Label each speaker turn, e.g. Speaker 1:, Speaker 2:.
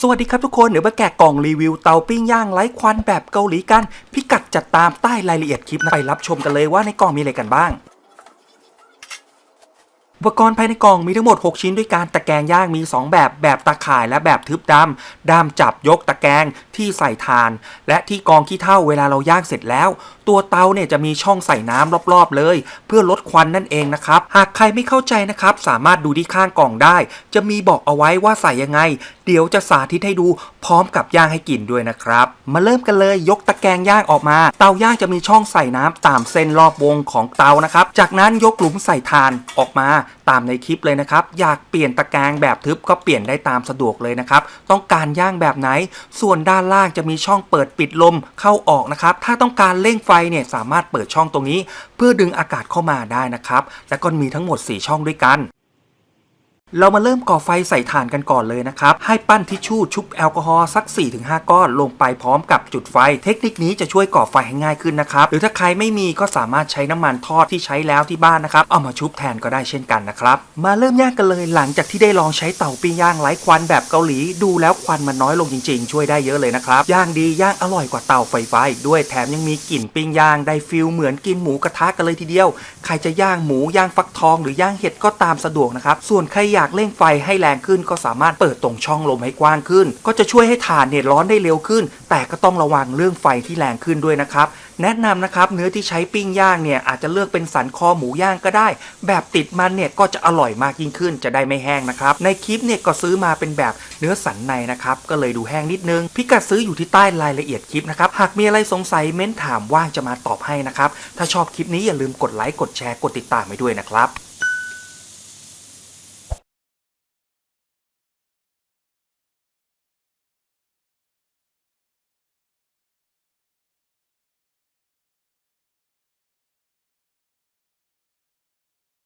Speaker 1: สวัสดีครับทุกคนเดี๋ยวมาแกะกล่องรีวิวเตาปิ้งย่างไร้ควันแบบเกาหลีกัน พิกัดจัดตามใต้รายละเอียดคลิปนะไปรับชมกันเลยว่าในกล่องมีอะไรกันบ้าง อุปกรณ์ภายในกล่องมีทั้งหมด 6 ชิ้นด้วยกันตะแกรงย่างมี 2 แบบ แบบตาข่ายและแบบทึบดำดำจับยกตะแกรงที่ใส่ทาน และที่กองขี้เถ้าเวลาเราย่างเสร็จแล้ว ตัวเตาเนี่ยจะมีช่องใส่น้ำรอบๆเลย เพื่อลดควันนั่นเองนะครับ หากใครไม่เข้าใจนะครับ สามารถดูที่ข้างกล่องได้ จะมีบอกเอาไว้ว่าใส่ยังไง เดี๋ยวจะสาธิตให้ดูพร้อมกับย่างให้กินด้วยนะครับ มาเริ่มกันเลยยกตะแกรงย่างออกมา เตาย่างจะมีช่องใส่น้ำตามเส้นรอบวงของเตานะครับจากนั้นยกหลุมใส่ทานออกมาตามในคลิปเลยนะครับ อยากเปลี่ยนตะแกรงแบบทึบก็เปลี่ยนได้ตามสะดวกเลยนะครับ ต้องการย่างแบบไหน ส่วนด้านล่างจะมีช่องเปิดปิดลมเข้าออกนะครับ ถ้าต้องการเร่งไฟเนี่ยสามารถเปิดช่องตรงนี้ เพื่อดึงอากาศเข้ามาได้นะครับ และก็มีทั้งหมด 4 ช่องด้วยกัน เรามาเริ่มก่อไฟใส่ถ่านกันก่อนเลยนะครับ ให้ปั้นทิชชู่ชุบแอลกอฮอล์สัก 4-5 ก้อนลงไปพร้อมกับจุดไฟ เทคนิคนี้จะช่วยก่อไฟให้ง่ายขึ้นนะครับ หรือถ้าใครไม่มีก็สามารถใช้น้ำมันทอดที่ใช้แล้วที่บ้านนะครับ เอามาชุบแทนก็ได้เช่นกันนะครับ มาเริ่มย่างกันเลยหลังจากที่ได้ลองใช้เตาปิ้งย่างไร้ควันแบบเกาหลี ดูแล้วควันมันน้อยลงจริง ๆ ช่วยได้เยอะเลยนะครับ ย่างดีย่างอร่อยกว่าเตาไฟฟ้าอีกด้วยแถมยังมีกลิ่นปิ้งย่างได้ฟิลเหมือนกินหมูกระทะกันเลยทีเดียว ใครจะย่างหมูย่างฟักทอง หรือย่างเห็ดก็ตามสะดวกนะครับส่วนใครอยากเร่งไฟให้แรงขึ้น ก็สามารถเปิดตรงช่องลมให้กว้างขึ้น ก็จะช่วยให้ถ่านเนี่ยร้อนได้เร็วขึ้น แต่ก็ต้องระวังเรื่องไฟที่แรงขึ้นด้วยนะครับแนะนำนะครับเนื้อที่ใช้ปิ้งย่างเนี่ยอาจจะเลือกเป็นสันคอหมูย่างก็ได้ แบบติดมันเนี่ยก็จะอร่อยมากยิ่งขึ้นจะได้ไม่แห้งนะครับ ในคลิปเนี่ยก็ซื้อมาเป็นแบบเนื้อสันในนะครับก็เลยดูแห้งนิดนึง พิกัดซื้ออยู่ที่ใต้รายละเอียดคลิปนะครับ หากมีอะไรสงสัยเม้นถามว่างจะมาตอบให้นะครับ ถ้าชอบคลิปนี้อย่าลืมกดไลค์กดแชร์กดติดตามไปด้วยนะครับ